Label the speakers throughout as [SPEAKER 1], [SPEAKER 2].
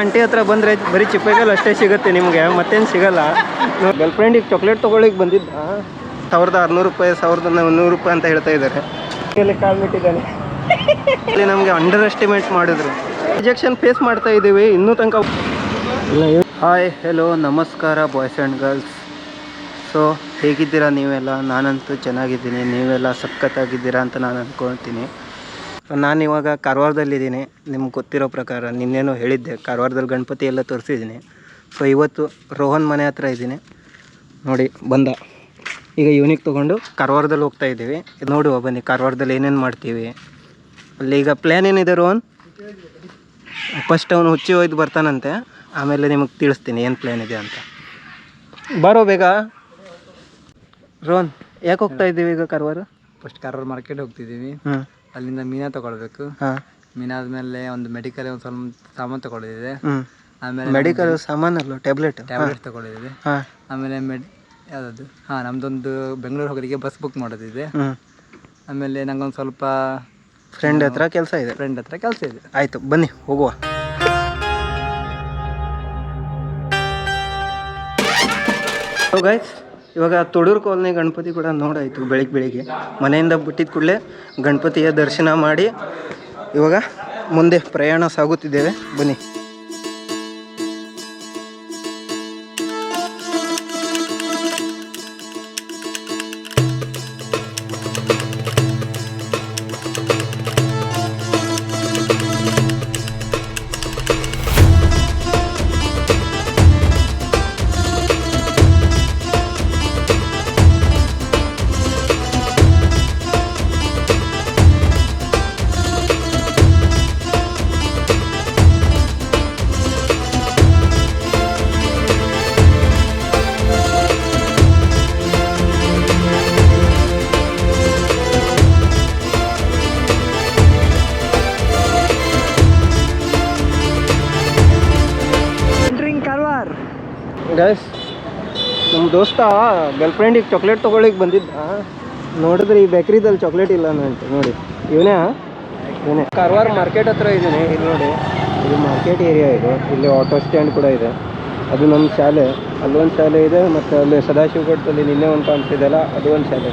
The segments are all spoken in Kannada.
[SPEAKER 1] ಆಂಟಿ ಹತ್ರ ಬಂದರೆ ಬರೀ ಚಿಪ್ಪೆಗಲ್ ಅಷ್ಟೇ ಸಿಗುತ್ತೆ ನಿಮಗೆ ಮತ್ತೇನು ಸಿಗಲ್ಲ. ಗರ್ಲ್ ಫ್ರೆಂಡಿಗೆ ಚಾಕ್ಲೇಟ್ ತಗೊಳಿಕ್ ಬಂದಿದ್ದ? ಸಾವಿರದ ಆರುನೂರು ರೂಪಾಯಿ ಸಾವಿರದ ನೂರು ರೂಪಾಯಿ ಅಂತ ಹೇಳ್ತಾ ಇದ್ದಾರೆ. ಇಲ್ಲಿ ನಮ್ಗೆ ಇಲ್ಲಿ ನಮಗೆ ಅಂಡರ್ ಎಸ್ಟಿಮೇಟ್ ಮಾಡಿದ್ರು. ರಿಜೆಕ್ಷನ್ ಫೇಸ್ ಮಾಡ್ತಾ ಇದ್ದೀವಿ ಇನ್ನೂ ತನಕ ಹಾಯ್ ಹೆಲೋ ನಮಸ್ಕಾರ ಬಾಯ್ಸ್ ಆ್ಯಂಡ್ ಗರ್ಲ್ಸ್ ಸೊ ಹೇಗಿದ್ದೀರಾ ನೀವೆಲ್ಲ? ನಾನಂತೂ ಚೆನ್ನಾಗಿದ್ದೀನಿ ನೀವೆಲ್ಲ ಸಖತ್ತಾಗಿದ್ದೀರಾ ಅಂತ ನಾನು ಅಂದ್ಕೊಳ್ತೀನಿ ನಾನು ಇವಾಗ ಕಾರವಾರದಲ್ಲಿದ್ದೀನಿ. ನಿಮ್ಗೆ ಗೊತ್ತಿರೋ ಪ್ರಕಾರ ನಿನ್ನೇನೋ ಹೇಳಿದ್ದೆ. ಕಾರವಾರದಲ್ಲಿ ಗಣಪತಿ ಎಲ್ಲ ತೋರಿಸಿದ್ದೀನಿ. ಸೊ ಇವತ್ತು ರೋಹನ್ ಮನೆ ಹತ್ರ ಇದ್ದೀನಿ. ನೋಡಿ ಬಂದ. ಈಗ ಇವನಿಗೆ ತೊಗೊಂಡು ಕಾರವಾರದಲ್ಲಿ ಹೋಗ್ತಾ ಇದ್ದೀವಿ. ಇದು ನೋಡುವ ಬನ್ನಿ ಕಾರವಾರದಲ್ಲಿ ಏನೇನು ಮಾಡ್ತೀವಿ. ಅಲ್ಲಿ ಈಗ ಪ್ಲ್ಯಾನ್ ಏನಿದೆ ರೋಹನ್? ಫಸ್ಟ್ ಅವನು ಹುಚ್ಚಿ ಒಯ್ದು ಬರ್ತಾನಂತೆ. ಆಮೇಲೆ ನಿಮಗೆ ತಿಳಿಸ್ತೀನಿ ಏನು ಪ್ಲ್ಯಾನ್ ಇದೆ ಅಂತ. ಬರೋ ಬೇಗ. ರೋಹನ್ ಯಾಕೆ ಹೋಗ್ತಾ ಇದ್ದೀವಿ ಈಗ ಕಾರವಾರ?
[SPEAKER 2] ಫಸ್ಟ್ ಕಾರವಾರ ಮಾರ್ಕೆಟ್ ಹೋಗ್ತಿದ್ದೀವಿ.
[SPEAKER 1] ಹ್ಞೂ
[SPEAKER 2] ಅಲ್ಲಿಂದ ಮೀನಾ ತಗೊಳ್ಬೇಕು.
[SPEAKER 1] ಹಾಂ.
[SPEAKER 2] ಮೀನಾದ್ಮೇಲೆ ಒಂದು ಮೆಡಿಕಲ್ ಒಂದು ಸ್ವಲ್ಪ ಸಾಮಾನು ತಗೊಳ್ಳಿದೆ
[SPEAKER 1] ಹ್ಞೂ
[SPEAKER 2] ಆಮೇಲೆ
[SPEAKER 1] ಮೆಡಿಕಲ್ ಸಾಮಾನಲ್ಲ ಟ್ಯಾಬ್ಲೆಟ್
[SPEAKER 2] ಟ್ಯಾಬ್ಲೆಟ್ ತಗೊಳ್ಳಿದೆ
[SPEAKER 1] ಹಾಂ.
[SPEAKER 2] ಆಮೇಲೆ ಮೆಡ್ ಯಾವ್ದದು? ಹಾಂ ನಮ್ದೊಂದು ಬೆಂಗಳೂರು ಹೋಗೋರಿಗೆ ಬಸ್ ಬುಕ್ ಮಾಡೋದಿದೆ.
[SPEAKER 1] ಹ್ಞೂ
[SPEAKER 2] ಆಮೇಲೆ ನಂಗೊಂದು ಸ್ವಲ್ಪ
[SPEAKER 1] ಫ್ರೆಂಡ್ ಹತ್ರ ಕೆಲಸ ಇದೆ.
[SPEAKER 2] ಫ್ರೆಂಡ್ ಹತ್ರ ಕೆಲಸ ಇದೆ.
[SPEAKER 1] ಆಯಿತು ಬನ್ನಿ ಹೋಗುವ. ಗೈಸ್ ಇವಾಗ ತೊಡೂರು ಕಾಲನಿ ಗಣಪತಿ ಕೂಡ ನೋಡಾಯಿತು ಬೆಳಿಗ್ಗೆ ಬೆಳಿಗ್ಗೆ. ಮನೆಯಿಂದ ಬಿಟ್ಟಿದ ಕೂಡಲೇ ಗಣಪತಿಯ ದರ್ಶನ ಮಾಡಿ ಇವಾಗ ಮುಂದೆ ಪ್ರಯಾಣ ಸಾಗುತ್ತಿದ್ದೇವೆ. ಬನ್ನಿ. ದೋಸ್ತ ಗರ್ಲ್ ಫ್ರೆಂಡಿಗೆ ಚಾಕ್ಲೇಟ್ ತೊಗೊಳಿಕ್ಕೆ ಬಂದಿದ್ದ. ನೋಡಿದ್ರೆ ಈ ಬೇಕ್ರಿದಲ್ಲಿ ಚಾಕ್ಲೇಟ್ ಇಲ್ಲ ಅಂತ ನೋಡಿ. ಇವನೇ ಇವನೇ. ಕಾರವಾರ ಮಾರ್ಕೆಟ್ ಹತ್ರ ಇದ್ದೀನಿ, ಇಲ್ಲಿ ನೋಡಿ. ಇದು ಮಾರ್ಕೆಟ್ ಏರಿಯಾ ಇದು. ಇಲ್ಲಿ ಆಟೋ ಸ್ಟ್ಯಾಂಡ್ ಕೂಡ ಇದೆ. ಅದು ನಮ್ಮ ಶಾಲೆ. ಅಲ್ಲೊಂದು ಶಾಲೆ ಇದೆ, ಮತ್ತು ಅಲ್ಲಿ ಸದಾಶಿವಘಟ್ಟದಲ್ಲಿ ನಿನ್ನೆ ಒಂದು ಕಾಣಿಸ್ತಿದೆಯಲ್ಲ ಅದು ಒಂದು ಶಾಲೆ.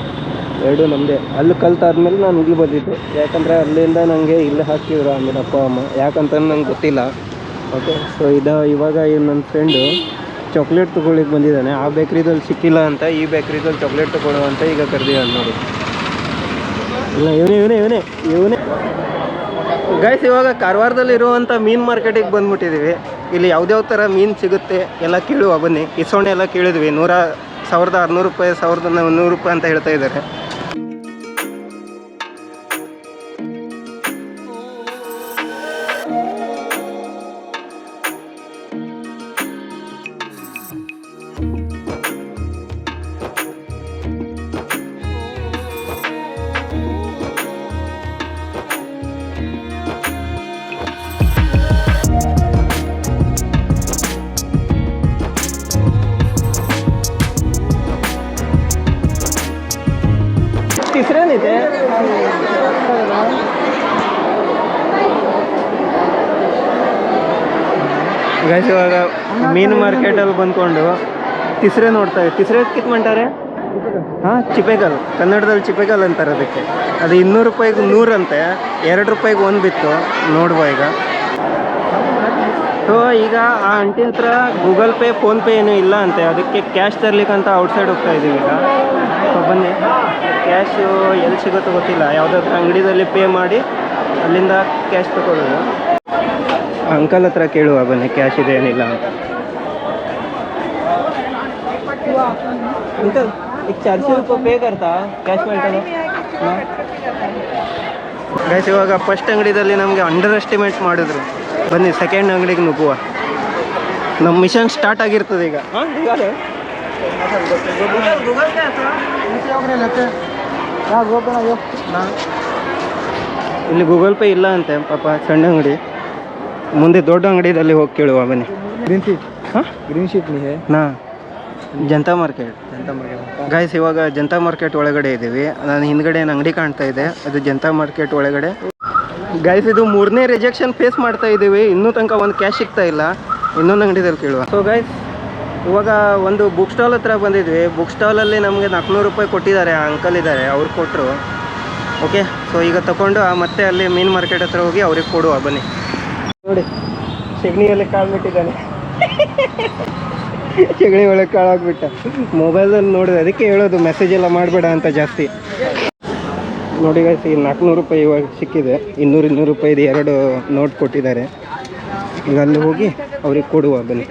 [SPEAKER 1] ಎರಡು ನಮ್ಮದೇ ಅಲ್ಲಿ ಕಲ್ತಾದ್ಮೇಲೆ ನಾನು ಇಲ್ಲಿ ಬಂದಿದ್ದು. ಯಾಕಂದರೆ ಅಲ್ಲಿಂದ ನನಗೆ ಇಲ್ಲಿ ಹಾಕಿದ್ರು ಆಮೇಲೆ ಅಪ್ಪ, ಅಮ್ಮ. ಯಾಕಂತ ನಂಗೆ ಗೊತ್ತಿಲ್ಲ. ಓಕೆ ಸೊ ಇದು ಇವಾಗ ಇವ್ ನನ್ನ ಫ್ರೆಂಡು ಚಾಕ್ಲೇಟ್ ತೊಗೊಳಿಕ್ಕೆ ಬಂದಿದ್ದಾನೆ. ಆ ಬೇಕ್ರಿದಲ್ಲಿ ಸಿಕ್ಕಿಲ್ಲ ಅಂತ ಈ ಬೇಕ್ರಿದಲ್ಲಿ ಚಾಕ್ಲೇಟ್ ತೊಗೊಳ್ಳೋ ಅಂತ ಈಗ ಕರೆದಿದ್ದಾನೆ ನೋಡಿ. ಇಲ್ಲ, ಇವನೇ ಇವನೇ ಇವನೇ ಇವನೇ. ಗೈಸ್ ಇವಾಗ ಕಾರವಾರದಲ್ಲಿ ಇರುವಂಥ ಮೀನು ಮಾರ್ಕೆಟಿಗೆ ಬಂದ್ಬಿಟ್ಟಿದ್ದೀವಿ ಇಲ್ಲಿ ಯಾವ್ದ್ಯಾವ ಥರ ಮೀನು ಸಿಗುತ್ತೆ ಎಲ್ಲ ಕೇಳುವ ಬನ್ನಿ. ಇಸೋಣೆ ಎಲ್ಲ ಕೇಳಿದ್ವಿ. ನೂರ ಸಾವಿರದ ಆರುನೂರು ರೂಪಾಯಿ, ಸಾವಿರದ ನೂರು ರೂಪಾಯಿ ಅಂತ ಹೇಳ್ತಾ ಇದ್ದಾರೆ. ಗೈಸ್ ಇವಾಗ ಮೀನು ಮಾರ್ಕೆಟಲ್ಲಿ ಬಂದ್ಕೊಂಡು ತಿಸ್ರೆ ನೋಡ್ತಾ ಇದ್ದೀವಿ ತಿಸ್ರೆ ಕಿತ್ ಮಾಡ್ತಾರೆ ಹಾಂ, ಚಿಪೆಗಲ್. ಕನ್ನಡದಲ್ಲಿ ಚಿಪೆಗಲ್ ಅಂತಾರೆ ಅದಕ್ಕೆ. ಅದು ಇನ್ನೂರು ರೂಪಾಯಿಗೆ ನೂರಂತೆ ಎರಡು ರೂಪಾಯಿಗೆ ಒಂದು ಬಿತ್ತು. ನೋಡುವ ಈಗ. ಸೊ ಈಗ ಆ ಆಂಟಿ ಹತ್ರ ಗೂಗಲ್ ಪೇ ಫೋನ್ಪೇ ಏನೂ ಇಲ್ಲ ಅಂತೆ. ಅದಕ್ಕೆ ಕ್ಯಾಶ್ ತರ್ಲಿಕ್ಕಂತ ಔಟ್ಸೈಡ್ ಹೋಗ್ತಾ ಇದ್ದೀವಿ ಈಗ. ಬನ್ನಿ. ಕ್ಯಾಶು ಎಲ್ಲಿ ಸಿಗುತ್ತೋ ಗೊತ್ತಿಲ್ಲ. ಯಾವುದಾದ್ರು ಅಂಗಡಿದಲ್ಲಿ ಪೇ ಮಾಡಿ ಅಲ್ಲಿಂದ ಕ್ಯಾಶ್ ತಗೊಳ್ಳೋದು. ಅಂಕಲ್ ಹತ್ರ ಕೇಳುವ ಬನ್ನಿ ಕ್ಯಾಶ್ ಇದೆ ಏನಿಲ್ಲ ಅಂತ अंकल एक चारशे रुपये पे करता ಕ್ಯಾಶ್ ಮಾಡ್ತಾನೆ ಗೈಸ್ ಇವಾಗ ಫಸ್ಟ್ ಅಂಗಡಿದಲ್ಲಿ ನಮಗೆ ಅಂಡರ್ ಎಸ್ಟಿಮೇಟ್ ಮಾಡಿದ್ರು ಬನ್ನಿ ಸೆಕೆಂಡ್ ಅಂಗಡಿಗೆ ನುಗ್ಗುವ ನಮ್ಮ ಮಿಷನ್ ಸ್ಟಾರ್ಟ್ ಆಗಿರ್ತದೆ ಈಗ ಇಲ್ಲಿ ಗೂಗಲ್ ಪೇ ಇಲ್ಲ ಅಂತೆ ಪಾಪ ಸಣ್ಣ ಅಂಗಡಿ ಮುಂದೆ ದೊಡ್ಡ ಅಂಗಡಿಯಲ್ಲಿ ಹೋಗಿ ಕೇಳುವ ಬನ್ನಿ.
[SPEAKER 2] ಗ್ರೀನ್ ಶೀಟ್
[SPEAKER 1] ಹಾಂ?
[SPEAKER 2] ಗ್ರೀನ್ ಶೀಟ್ ನೀ ಹೇ.
[SPEAKER 1] ನಾ. Janata market.
[SPEAKER 2] Janata market
[SPEAKER 1] guys ಇವಾಗ ಜನತಾ ಮಾರ್ಕೆಟ್ ಒಳಗಡೆ ಇದ್ದೀವಿ ನಾನು ಹಿಂದ್ಗಡೆ ಏನು ಅಂಗಡಿ ಕಾಣ್ತಾ ಇದೆ. ಅದು ಜನತಾ ಮಾರ್ಕೆಟ್ ಒಳಗಡೆ. ಗಾಯ್ಸ್ ಇದು ಮೂರನೇ ರಿಜೆಕ್ಷನ್ ಫೇಸ್ ಮಾಡ್ತಾ ಇದ್ದೀವಿ ಇನ್ನೂ ತನಕ ಒಂದು ಕ್ಯಾಶ್ ಸಿಗ್ತಾ ಇಲ್ಲ. ಇನ್ನೊಂದು ಅಂಗಡಿದಲ್ಲಿ ಕೇಳುವ. ಸೊ ಗಾಯ್ಸ್ ಇವಾಗ ಒಂದು ಬುಕ್ ಸ್ಟಾಲ್ ಹತ್ರ ಬಂದಿದ್ವಿ. ಬುಕ್ ಸ್ಟಾಲಲ್ಲಿ ನಮಗೆ ನಾಲ್ಕುನೂರು ರೂಪಾಯಿ ಕೊಟ್ಟಿದ್ದಾರೆ. ಆ ಅಂಕಲ್ ಇದ್ದಾರೆ. ಅವ್ರು ಕೊಟ್ಟರು ಓಕೆ ಸೊ ಈಗ ತಗೊಂಡು ಮತ್ತೆ ಅಲ್ಲಿ ಮೀನು ಮಾರ್ಕೆಟ್ ಹತ್ರ ಹೋಗಿ ಅವ್ರಿಗೆ ಕೊಡುವ. ಬನ್ನಿ. ನೋಡಿ ಸೆಗಣಿಯಲ್ಲಿ ಕಾಳು ಬಿಟ್ಟಿದ್ದಾನೆ. ಸೆಗಣಿ ಒಳಗೆ ಕಾಳಾಗ್ಬಿಟ್ಟ ಮೊಬೈಲಲ್ಲಿ ನೋಡಿದೆ ಅದಕ್ಕೆ ಹೇಳೋದು ಮೆಸೇಜ್ ಎಲ್ಲ ಮಾಡಬೇಡ ಅಂತ ಜಾಸ್ತಿ. ನೋಡಿ ಈ ನಾಲ್ಕುನೂರು ರೂಪಾಯಿ ಇವಾಗ ಸಿಕ್ಕಿದೆ. ಇನ್ನೂರು ಇನ್ನೂರು ರೂಪಾಯಿದು ಎರಡು ನೋಟ್ ಕೊಟ್ಟಿದ್ದಾರೆ. ಈಗ ಅಲ್ಲಿ ಹೋಗಿ ಅವ್ರಿಗೆ ಕೊಡುವ ಬನ್ನಿ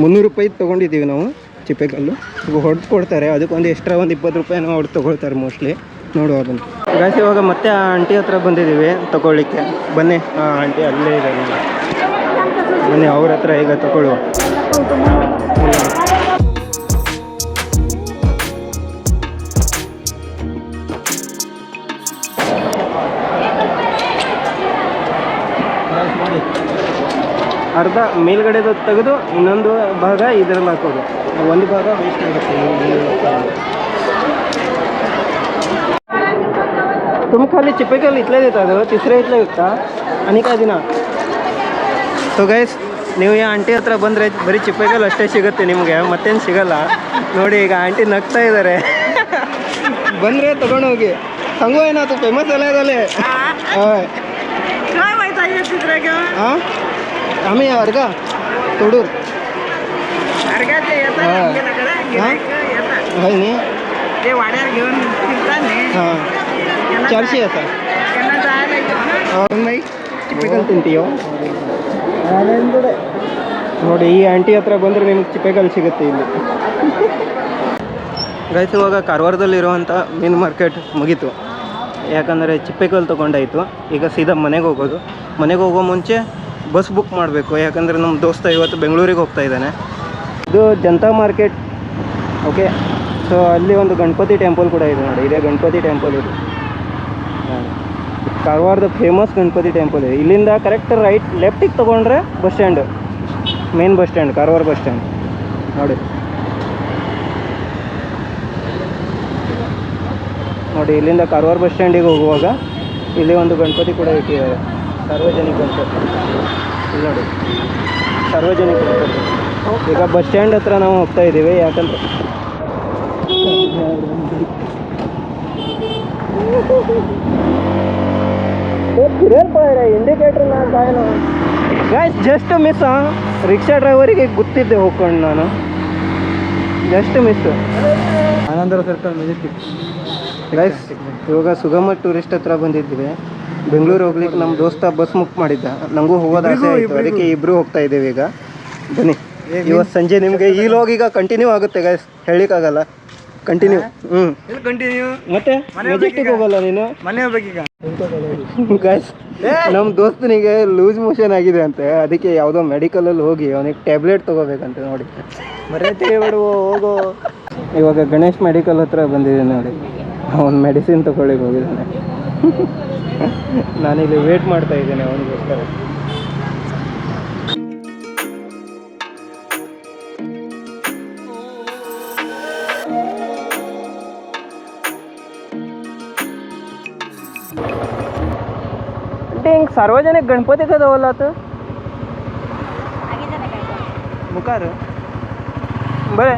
[SPEAKER 1] ಮುನ್ನೂರು ರೂಪಾಯಿ ತೊಗೊಂಡಿದ್ದೀವಿ ನಾವು ಚಿಪ್ಪೆಕಲ್ಲು ಈಗ ಹೊಡೆದು ಕೊಡ್ತಾರೆ. ಅದಕ್ಕೊಂದು ಎಕ್ಸ್ಟ್ರಾ ಒಂದು ಇಪ್ಪತ್ತು ರೂಪಾಯಿನೂ ಅವ್ರು ತೊಗೊಳ್ತಾರೆ ಮೋಸ್ಟ್ಲಿ ನೋಡುವ ಅದನ್ನು ಗಾಯ್ಸ್ ಇವಾಗ ಮತ್ತೆ ಆ ಆಂಟಿ ಹತ್ರ ಬಂದಿದ್ದೀವಿ ತಗೊಳ್ಳಿಕ್ಕೆ. ಬನ್ನಿ. ಆ ಆಂಟಿ ಅಲ್ಲೇ ಇದೆ ಬನ್ನಿ ಅವ್ರ ಹತ್ರ ಈಗ ತಗೊಳ್ಳುವ. ಅರ್ಧ ಮೇಲ್ಗಡೆದು ತೆಗೆದು ಇನ್ನೊಂದು ಭಾಗ ಇದರಲ್ಲಿ ಹಾಕೋದು. ಒಂದು ಭಾಗ ವೇಸ್ಟ್ ಆಗುತ್ತೆ. तुम खाली चिपेकल इथले देतात हो? तिसऱ्या इथले विकता आणि काय ದಿನ ಸೊ ಗೈಸ್ ನೀವು ಈ ಆಂಟಿ ಹತ್ರ ಬಂದರೆ ಬರೀ ಚಿಪ್ಪೆಕಲ್ ಅಷ್ಟೇ ಸಿಗುತ್ತೆ ನಿಮಗೆ ಮತ್ತೇನು ಸಿಗಲ್ಲ ನೋಡಿ ಈಗ ಆಂಟಿ ನಗ್ತಾ ಇದ್ದಾರೆ ಬಂದರೆ ತಗೊಂಡೋಗಿ ಹಂಗೂ ಏನಾಯ್ತು ಫೇಮಸ್ ಎಲ್ಲ ಇದಲ್ಲೇ ಹಾಂ
[SPEAKER 3] काय माहित आहे चित्र घेऊन
[SPEAKER 1] हां आम्ही अर्ग तोडूर
[SPEAKER 3] अर्घ्याचे
[SPEAKER 1] हा.
[SPEAKER 3] येतात आमच्याकडे गिऱ्हाईकं येतात
[SPEAKER 1] होय नी
[SPEAKER 3] ते वाड्यावर घेऊन फिरतात ने
[SPEAKER 1] हां
[SPEAKER 3] त्यांना
[SPEAKER 1] चारशे
[SPEAKER 3] जा-
[SPEAKER 1] असा
[SPEAKER 3] त्यांना जायला घेऊन
[SPEAKER 1] ಅವ್ನು ಬೈ ಚಿಪ್ಪೆಕಲ್ ತಿಂತೀಯೋ ನೋಡಿ ಈ ಆಂಟಿ ಹತ್ರ ಬಂದರೆ ನಿಮ್ಗೆ ಚಿಪ್ಪೆಕಲ್ ಸಿಗುತ್ತೆ ಇಲ್ಲಿ ಗೈಸ್ ಇವಾಗ ಕಾರವಾರದಲ್ಲಿರುವಂಥ ಮೀನು ಮಾರ್ಕೆಟ್ ಮುಗೀತು ಯಾಕಂದರೆ ಚಿಪ್ಪೆಕಲ್ ತೊಗೊಂಡಾಯಿತು ಈಗ ಸೀದಾ ಮನೆಗೆ ಹೋಗೋದು ಮನೆಗೆ ಹೋಗೋ ಮುಂಚೆ ಬಸ್ ಬುಕ್ ಮಾಡಬೇಕು ಯಾಕಂದರೆ ನಮ್ಮ ದೋಸ್ತ ಇವತ್ತು ಬೆಂಗಳೂರಿಗೆ ಹೋಗ್ತಾ ಇದ್ದಾನೆ ಇದು ಜನತಾ ಮಾರ್ಕೆಟ್ ಓಕೆ ಸೊ ಅಲ್ಲಿ ಒಂದು ಗಣಪತಿ ಟೆಂಪಲ್ ಕೂಡ ಇದೆ ನೋಡಿ ಇದೇ ಗಣಪತಿ ಟೆಂಪಲ್ ಇದು ಹಾಂ. ಕಾರವಾರದ ಫೇಮಸ್ ಗಣಪತಿ ಟೆಂಪಲ್ ಇದೆ. ಇಲ್ಲಿಂದ ಕರೆಕ್ಟ್ ರೈಟ್ ಲೆಫ್ಟಿಗೆ ತೊಗೊಂಡ್ರೆ bus stand main bus stand Karwar bus stand ನೋಡಿ. ನೋಡಿ ಇಲ್ಲಿಂದ ಕಾರವಾರ ಬಸ್ ಸ್ಟ್ಯಾಂಡಿಗೆ ಹೋಗುವಾಗ ಇಲ್ಲಿ ಒಂದು ಗಣಪತಿ ಕೂಡ ಇಟ್ಟಿದ್ದಾರೆ. ಸಾರ್ವಜನಿಕ ಗಣಪತಿ. ಇಲ್ಲಿ ನೋಡಿ. ಸಾರ್ವಜನಿಕ ಗಣಪತಿ. ಈಗ ಬಸ್ ಸ್ಟ್ಯಾಂಡ್ ಹತ್ರ ನಾವು ಹೋಗ್ತಾ ಇದ್ದೀವಿ ಯಾಕಂದ್ರೆ ಗಾಯ್ಸ್ ಜಸ್ಟ್ ಮಿಸ್ ರಿಕ್ಷಾ ಡ್ರೈವರಿಗೆ ಗೊತ್ತಿದ್ದೆ ಹೋಗ್ಕೊಂಡು ನಾನು. ಜಸ್ಟ್ ಮಿಸ್
[SPEAKER 2] ಆನಂದರ ಸರ್ಕಲ್
[SPEAKER 1] ಗೈಸ್ ಇವಾಗ ಸುಗಮ ಟೂರಿಸ್ಟ್ ಹತ್ರ ಬಂದಿದ್ದೀವಿ ಬೆಂಗಳೂರು ಹೋಗ್ಲಿಕ್ಕೆ ನಮ್ಮ ದೋಸ್ತ ಬಸ್ ಬುಕ್ ಮಾಡಿದ್ದ. ನಮಗೂ ಹೋಗೋದಾಗ ಅದಕ್ಕೆ ಇಬ್ಬರು ಹೋಗ್ತಾ ಇದ್ದೇವೆ ಈಗ. ಬನ್ನಿ. ಇವತ್ತು ಸಂಜೆ ನಿಮಗೆ ಈ ಲೋಗ್ ಈಗ ಕಂಟಿನ್ಯೂ ಆಗುತ್ತೆ ಗೈಸ್ ಹೇಳಿಕ್ಕಾಗಲ್ಲ ಕಂಟಿನ್ಯೂ ಹ್ಞೂ
[SPEAKER 2] ಇಲ್ಲಿ ಕಂಟಿನ್ಯೂ
[SPEAKER 1] ಮತ್ತೆ? ಮೆಜೆಸ್ಟಿಕ್ ಹೋಗಲ್ಲ ನೀನು?
[SPEAKER 2] ಮನೆ ಹೋಗ್ಬೇಕೀಗ
[SPEAKER 1] ಗೈಸ್ ನಮ್ಮ ದೋಸ್ತನಿಗೆ ಲೂಸ್ ಮೋಷನ್ ಆಗಿದೆ ಅಂತೆ. ಅದಕ್ಕೆ ಯಾವುದೋ ಮೆಡಿಕಲಲ್ಲಿ ಹೋಗಿ ಅವನಿಗೆ ಟ್ಯಾಬ್ಲೆಟ್ ತಗೋಬೇಕಂತೆ ನೋಡಿ. ಹೋಗೋ. ಇವಾಗ ಗಣೇಶ್ ಮೆಡಿಕಲ್ ಹತ್ರ ಬಂದಿದೆ ನೋಡಿ. ಅವನು ಮೆಡಿಸಿನ್ ತಗೊಳ್ಳಿಕ್ಕೆ ಹೋಗಿದ್ದಾನೆ. ನಾನಿಲ್ಲಿ ವೇಟ್ ಮಾಡ್ತಾ ಇದ್ದೇನೆ ಅವನಿಗೋಸ್ಕರ. ಹಿಂಗೆ ಸಾರ್ವಜನಿಕ ಗಣಪತಿ ಕದವಲ್ಲ ಆತು? ಮುಖಾರ? ಬರೇ.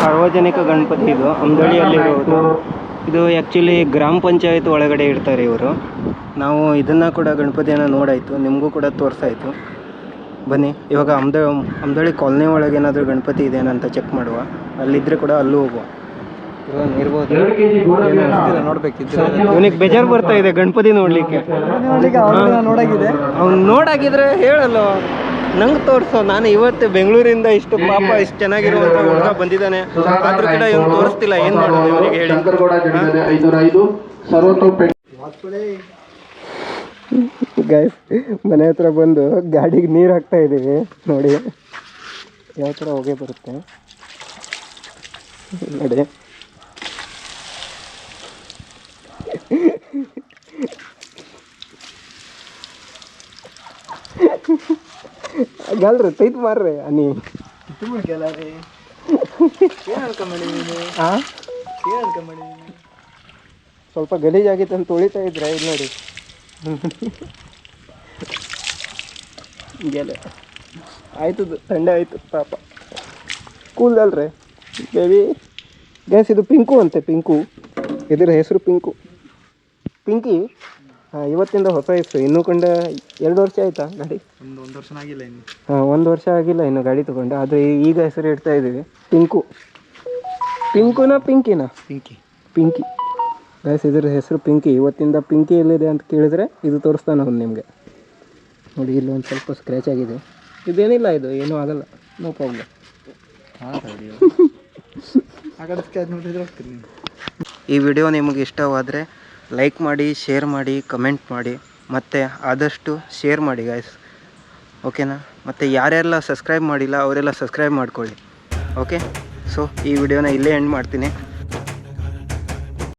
[SPEAKER 1] ಸಾರ್ವಜನಿಕ ಗಣಪತಿ ಇದು ಅಂಗಡಿಯಲ್ಲಿರುವುದು ಇದು ಆ್ಯಕ್ಚುಲಿ ಗ್ರಾಮ ಪಂಚಾಯತ್ ಒಳಗಡೆ ಇಡ್ತಾರೆ ಇವರು. ನಾವು ಇದನ್ನು ಕೂಡ ಗಣಪತಿಯನ್ನು ನೋಡಾಯಿತು ನಿಮಗೂ ಕೂಡ ತೋರಿಸಾಯಿತು. ಬನ್ನಿ. ಇವಾಗ ಅಮ್ದ ಅಮ್ದಳ್ಳಿ ಕಾಲೋನಿ ಒಳಗೆ ಏನಾದರೂ ಗಣಪತಿ ಅಂತ ಚೆಕ್ ಮಾಡುವ. ಅಲ್ಲಿದ್ದರೆ ಕೂಡ ಅಲ್ಲೂ ಹೋಗುವ. ಇವಾಗ ಇರ್ಬೋದು
[SPEAKER 2] ನೋಡ್ಬೇಕಿದ್ರೆ.
[SPEAKER 1] ಇವನಿಗೆ ಬೇಜಾರು ಬರ್ತಾ ಇದೆ ಗಣಪತಿ ನೋಡ್ಲಿಕ್ಕೆ.
[SPEAKER 2] ನೋಡಾಗಿದೆ.
[SPEAKER 1] ಅವ್ನು ನೋಡಾಗಿದ್ರೆ ಹೇಳಲ್ಲ. ನಂಗೆ ತೋರಿಸೋ. ನಾನು ಇವತ್ತು ಬೆಂಗಳೂರಿಂದ ಇಷ್ಟು ಪಾಪ ಇಷ್ಟು ಚೆನ್ನಾಗಿರುವಂಥ ಹುಡುಗ ಬಂದಿದ್ದಾನೆ. ಆದ್ರೂ ಕೂಡ ಇವ್ನು ತೋರಿಸ್ತಿಲ್ಲ. ಏನು ಮಾಡೋದು? ಇವನಿಗೆ ಹೇಳಿ. ಗೈಸ್ ಮನೆ ಹತ್ರ ಬಂದು ಗಾಡಿಗೆ ನೀರು ಹಾಕ್ತಾ ಇದ್ದೀವಿ ನೋಡಿ. ಯಾವ ಥರ ಹೊಗೆ ಬರುತ್ತೆ. ನೋಡಿ. ಗಲ್ರಿ ತೈತ್ ಮಾರ್ರಿ ಅನಿ ಸ್ವಲ್ಪ ಗಲೀಜಾಗಿತ್ತು ಅಂತ ತೊಳಿತಾ ಇದ್ರೆ ಇಲ್ಲಿ ನೋಡಿ. ಗೆಲೆ ಆಯ್ತು ಥಂಡೆ ಆಯ್ತು ಪಾಪ. ಕೂಲ್ ಅಲ್ರಿ? ಬೇಬಿ ಗ್ಯಾಸ್ ಇದು ಪಿಂಕು ಅಂತೆ ಪಿಂಕು. ಇದರ ಹೆಸರು ಪಿಂಕು. ಪಿಂಕಿ ಹಾಂ ಇವತ್ತಿಂದ ಹೊಸ ಹೆಸರು. ಇನ್ನೂ ಕಂಡ ಎರಡು ವರ್ಷ ಆಯ್ತಾ ಗಾಡಿ
[SPEAKER 2] ಒಂದು ಒಂದು ವರ್ಷ ಆಗಿಲ್ಲ ಇನ್ನು.
[SPEAKER 1] ಹಾಂ ಒಂದು ವರ್ಷ ಆಗಿಲ್ಲ ಇನ್ನು ಗಾಡಿ ತೊಗೊಂಡು. ಆದರೆ ಈಗ ಹೆಸರು ಇಡ್ತಾ ಇದ್ದೀವಿ ಪಿಂಕು. ಪಿಂಕುನಾ ಪಿಂಕಿನಾ?
[SPEAKER 2] ಪಿಂಕಿ.
[SPEAKER 1] ಪಿಂಕಿ. ಗೈಸ್ ಇದ್ರ ಹೆಸರು ಪಿಂಕಿ ಇವತ್ತಿಂದ ಪಿಂಕಿ ಎಲ್ಲಿದೆ ಅಂತ ಕೇಳಿದ್ರೆ ಇದು ತೋರಿಸ್ತಾನೆ ಅವ್ನು ನಿಮಗೆ. ನೋಡಿ ಇಲ್ಲಿ ಒಂದು ಸ್ವಲ್ಪ ಸ್ಕ್ರ್ಯಾಚ್ ಆಗಿದೆ. ಇದೇನಿಲ್ಲ ಇದು ಏನೂ ಆಗಲ್ಲ. ನೋ ಪ್ರಾಬ್ಲಮ್ ಈ ವಿಡಿಯೋ ನಿಮಗೆ ಇಷ್ಟವಾದರೆ ಲೈಕ್ ಮಾಡಿ ಶೇರ್ ಮಾಡಿ ಕಮೆಂಟ್ ಮಾಡಿ ಮತ್ತು ಆದಷ್ಟು ಶೇರ್ ಮಾಡಿ ಗಾಯ್ಸ್ ಓಕೆನಾ ಮತ್ತು ಯಾರೆಲ್ಲ ಸಬ್ಸ್ಕ್ರೈಬ್ ಮಾಡಿಲ್ಲ ಅವರೆಲ್ಲ ಸಬ್ಸ್ಕ್ರೈಬ್ ಮಾಡ್ಕೊಳ್ಳಿ. ಓಕೆ ಸೊ ಈ ವಿಡಿಯೋನ ಇಲ್ಲೇ ಎಂಡ್ ಮಾಡ್ತೀನಿ.